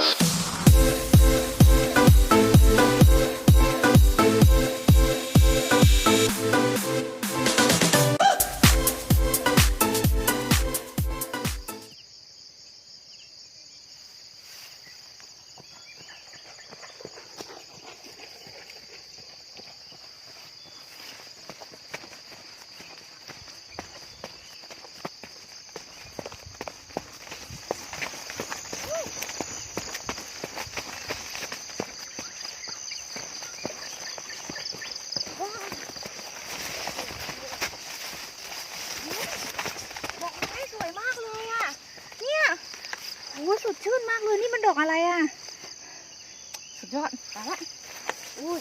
ดากเลยนี่มันดอกอะไรอะ สุดยอดไปละอุ้ย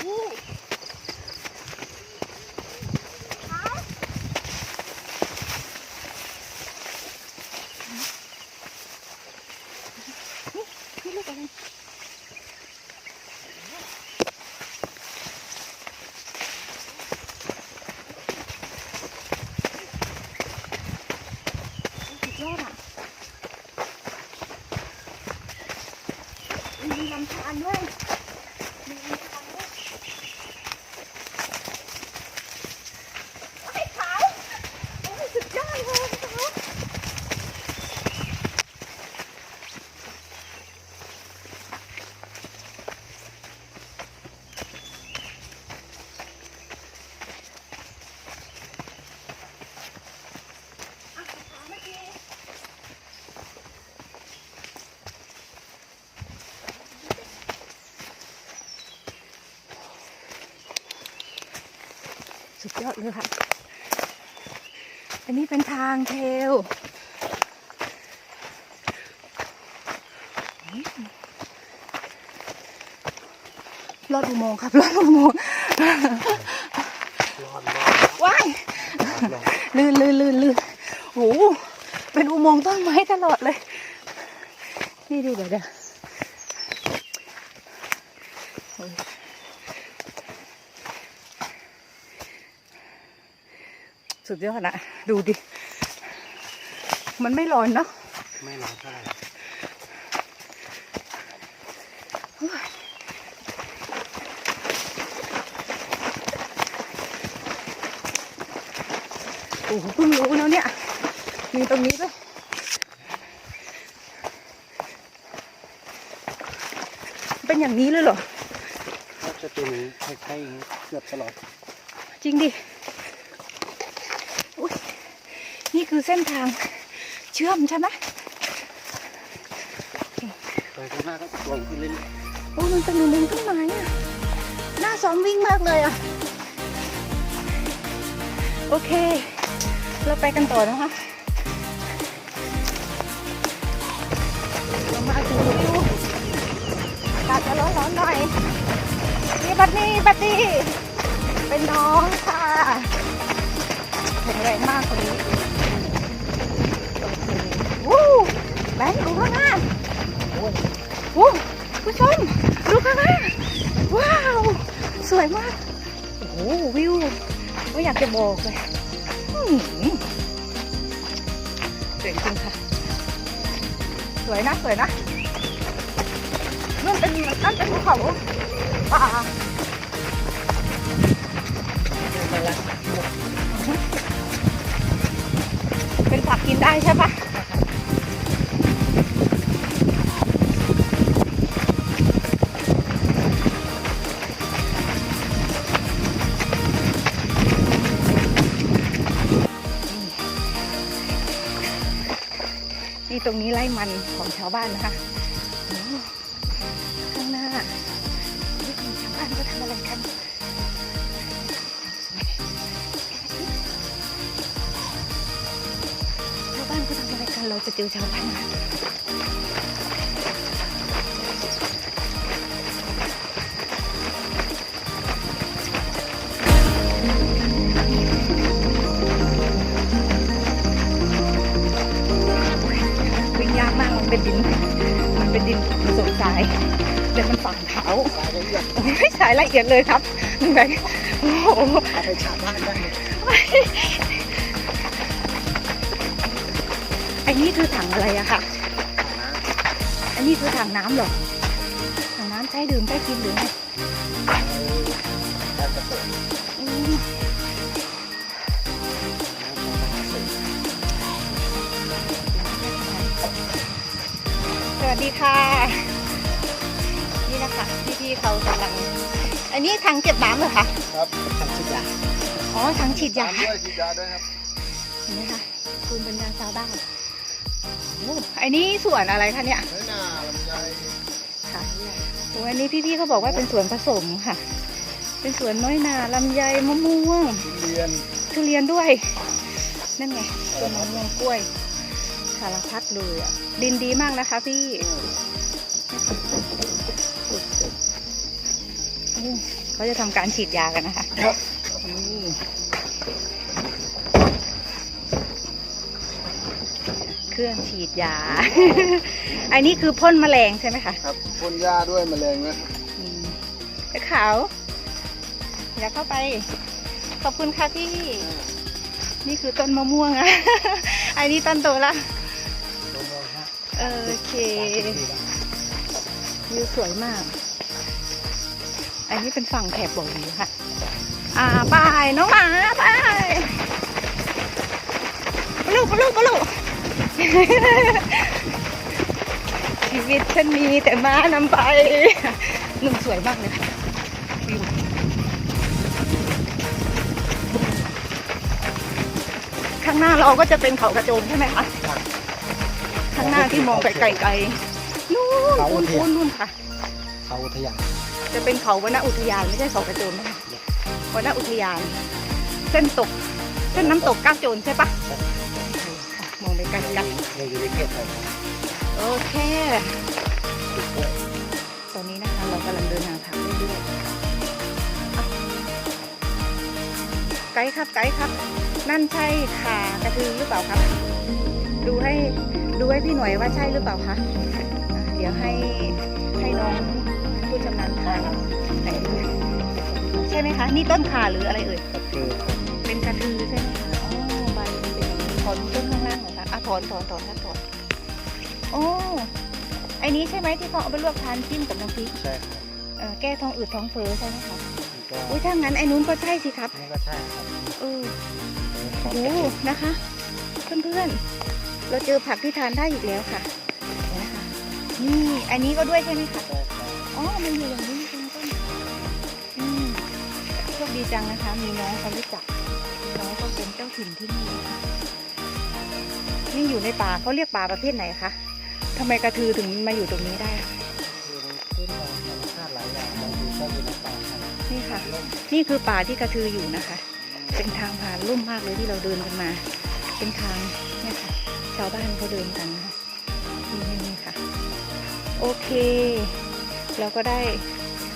อู้ขาวนี่นี่ลูกอะไร สุดยอดอะมีลำธารด้วยมีลำธารด้วยไอ้ยขาวโอ้ยสุดยอดเลยขาวอะขาวเมื่อกี้ สุด ยอดเลยค่ะ อันนี้เป็นทางเทรลลอดอุโมงค์ครับลอดอุโมงค์รอดรอดว้ายรอดลื่นลื่นลื่นลื่นโหเป็นอุโมงค์ต้นไม้ตลอดเลย นี่ดูเดี๋ยวเดี๋ยวโอ้ย สุดยอดนะดูดิ มันไม่ร้อนเนาะไม่ร้อนเท่าไหร่โอ้โหเพิ่งรู้นะเนี่ย มีตรงนี้ด้วยเป็นอย่างนี้เลยเหรอก็จะเป็นคล้ายๆอย่างนี้เกือบตลอด จริงดิ อุ้ยนี่ คือเส้นทางเชื่อมใช่ไหมไปข้างหน้าก็ลงขึ้นเรื่อยโอ้มันเป็นอุโมงค์ต้นไม้อะน่าซ้อมวิ่งมากเลยอะโอเค เราไปกันต่อนะคะเรามาถึงวิวอากาศจะร้อนๆหน่อยนี่บัดนี่บัดดี้เป็นน้องค่ะแข็งแรงมากคนนี้โอเควู้ แบงค์ดูข้างหน้าโอ้ผู้ชมดูข้างหน้าว้าว สวยมาก โอ้โหวิวไม่อยากจะบอกเลยอื้อหือสวยจริงค่ะ สวยนะสวยนะนั่นเป็นนั่นเป็นภูเขาป่าเป็นผักกินได้ใช่ปะ ตรงนี้ไร่มันของชาวบ้านนะคะข้างหน้าชาวบ้านก็ทำอะไรกันชาวบ้านก็ทำอะไรกันเราจะเจอชาวบ้านนะ เป็นดิน มันเป็นดินผสมทรายเดี๋ยวมันฝังเท้าๆสายละเอียดโอ้ยสายละเอียดเลยครับแบงค์โอ้โหอาไปฉาบบ้านได้เลยอันนี้คือถังอะไรอะค่ะ อันนี้คือถังน้ำเหรอ ถังน้ำใช้ดื่มใช้กินหรือไง วัสดีค่ะ นี่นะคะพี่ๆเขากำลัง อันนี้ถังเก็บน้ำเหรอคะครับทำชิดยาอ๋อถังฉีดยาด้วยฉีดยาด้วยครับเห็นไหมคะคุณเป็นยาชาวบ้านโอ้อันนี้สวนอะไรคะเนี่ยน้อยหนาลำไยค่ะโอ้อันนี้พี่ๆเขาบอกว่าเป็นสวนผสมค่ะ เป็นสวนน้อยนาลำไยมะม่วงทุเรียนทุเรียนด้วย นั่นไงต้นมะม่วงกล้วย สารพัดเลยอะ ดินดีมากนะคะพี่นี่เขาจะทำการฉีดยากันนะคะครับนี่เครื่องฉีดยา อันนี้คือพ่นแมลงใช่ไหมคะ ครับ พ่นหญ้าด้วยแมลงด้วยอืมไอ้ขาวอยากเข้าไป ขอบคุณค่ะพี่ นี่คือต้นมะม่วงอะอันนี้ต้นโตละเออ โอเควิวสวยมาก อันนี้เป็นฝั่งแถบบ่อวิวค่ะ อ่าไปน้องหมาไปปลุกปลุกปลุกชีวิตฉันมีแต่ม้านำไปหนุ่มสวยมากเลยค่ะวิวข้างหน้าเราก็จะเป็นเขากระโจมใช่ไหมคะางหน้าที่มองไปไกลๆนู่นนู่นนู่นนู่นค่ะ เขาอุทยานจะเป็นเขาวนอุทยานไม่ใช่เขากระโจมนะคะวนอุทยาน เส้นตก เส้นน้ำตกก้าวโจรใช่ปะค่ะมองไปไกลเราอยู่ในเขตไทยๆโอเค ตอนนี้นะคะเรากำลังเดินทางทางเรื่อยๆอะไกด์ครับไกด์ครับ นั่นใช่ขากระทือหรือเปล่าครับ ดูให้ ดูให้พี่หน่อยว่าใช่หรือเปล่าคะอะเดี๋ยวให้ให้น้องผู้ชำนาญทางไหนดูใช่ไหมคะ นี่ต้นขาหรืออะไรเอ่ยก็คือเป็นกระทือใช่ไหมคะอ๋อใบมันเป็นอย่างนี้ถอนต้นข้างล่างเหรอคะอะถอนถอนถอนครับถอนโอ้ไอ้นี้ใช่ไหมที่เขาเอาไปลวกทานจิ้มกับน้ำพริกใช่ครับเอ่อแก้ท้องอืดท้องเฟ้อใช่ไหมคะมันก็อุ้ยถ้างั้นไอ้นู้นก็ใช่สิครับนี่ก็ใช่ครับเออโอ้โหนะคะ เพื่อนๆ เราเจอผักที่ทานได้อีกแล้วค่ะนะคะนี่อันนี้ก็ด้วยใช่ไหมคะอ๋อมันอยู่อย่างนี้จริงต้นอืมโชคดีจังนะคะ มีน้องเขารู้จักน้องก็เป็นเจ้าถิ่นที่นี่นะคะนี่อยู่ในป่าเขาเรียกป่าประเภทไหนคะทำไมกระทือถึงมาอยู่ตรงนี้ได้คือมันขึ้นมาธรรมชาติหลายอย่างบางทีก็อยู่ในป่าครับนี่ค่ะ นี่คือป่าที่กระทืออยู่นะคะ เป็นทางผ่านลุ่มมากเลยที่เราเดินกันมา เป็นทางเนี่ยค่ะ ชาวบ้านเขาเดินกันนะคะนี่นี่นี่ค่ะ โอเค เราก็ได้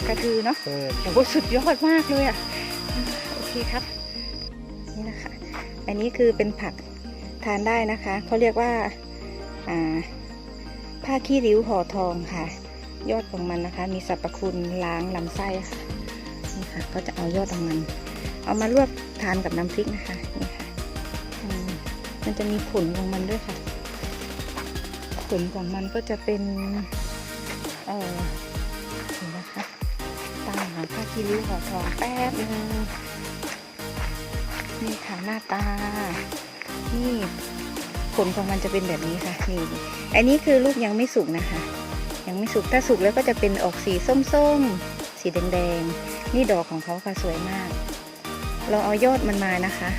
กระทือเนาะเปิดโอ้โหสุดยอดมากเลยอะอืมโอเคครับ นี่นะคะ อันนี้คือเป็นผักทานได้นะคะ เขาเรียกว่าอ่าผ้าขี้ริ้วห่อทองค่ะ ยอดของมันนะคะ มีสรรพคุณล้างลำไส้ค่ะนี่ค่ะ ก็จะเอายอดของมัน เอามาลวกทานกับน้ำพริกนะคะนี่ค่ะอืม มันจะมีผลของมันด้วยค่ะผลของมันก็จะเป็นเอ่อเห็นนะคะตามหาผ้าคีริ้วห่อทองแป๊บนึงนี่ค่ะหน้าตา นี่ผลของมันจะเป็นแบบนี้ค่ะนี่อันนี้คือลูกยังไม่สุกนะคะ ยังไม่สุกถ้าสุกแล้วก็จะเป็นออกสีส้มๆ สีแดงๆ นี่ดอกของเขาค่ะสวยมาก เราเอายอดมันมานะคะ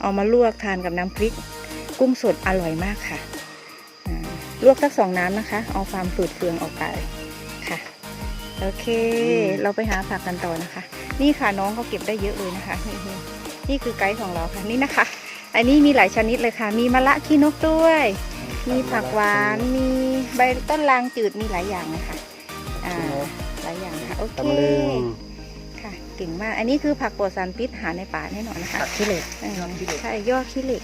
เอามาลวกทานกับน้ำพริก กุ้งสดอร่อยมากค่ะอ่าลวกสักสองน้ำนะคะ เอาความฝืดเฟืองออกไปค่ะ โอเค เราไปหาผักกันต่อนะคะ นี่ค่ะน้องเขาเก็บได้เยอะเลยนะคะนี่นี่นี่คือไกด์ของเราค่ะนี่นะคะ อันนี้มีหลายชนิดเลยค่ะ มีมะละขี้นกด้วย มีผักหวาน มีใบต้นลางจืด มีหลายอย่างนะคะอ่าหลายอย่างค่ะ โอเคตำลึงค่ะ เก่งมาก อันนี้คือผักปลอดสารพิษหาในป่าแน่นอนนะคะผักขี้เหล็กเออใช่ยอดขี้เหล็ก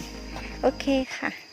โอเคค่ะ